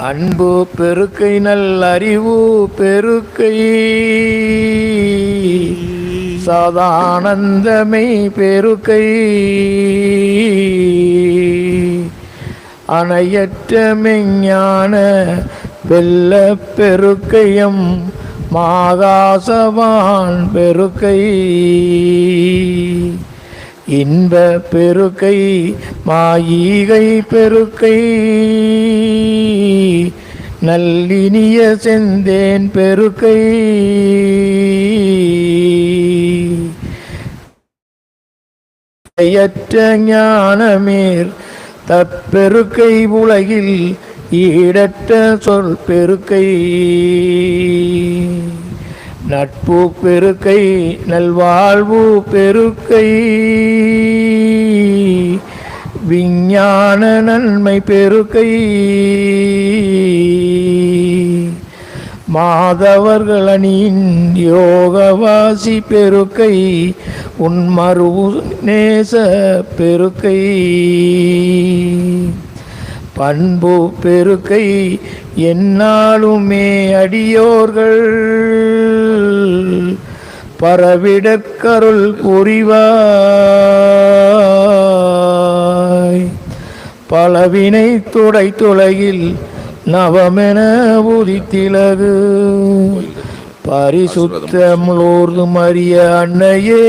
அன்பு பெருக்கை நல் அறிவு பெருக்கை. சதானந்தமை பெருக்கை. அணையற்ற மெஞ்ஞான வெல்ல பெருக்கையும் மாகாசவான் பெருக்கை. இன்ப பெருக்கை மாயிகை பெருக்கை. நல்லினிய செந்தேன் பெருக்கை. யற்ற ஞானமேர் தப்பெருக்கை உலகில் ஈடற்ற சொல் பெருக்கை. நட்பு பெருக்கை நல்வாழ்வு பெருக்கை. விஞ்ஞான நன்மை பெருக்கை. மாதவர்கள் அணியின் யோகவாசி பெருக்கை உன்மரு நேச பெருக்கை. பண்பு பெருக்கை என்னாலுமே அடியோர்கள். பரவிடக்கருள் புரிவாய். பலவினை துடை துளையில் நவமென உதித்திலகு பரிசுத்த முழுவதும் அறிய அன்னையே.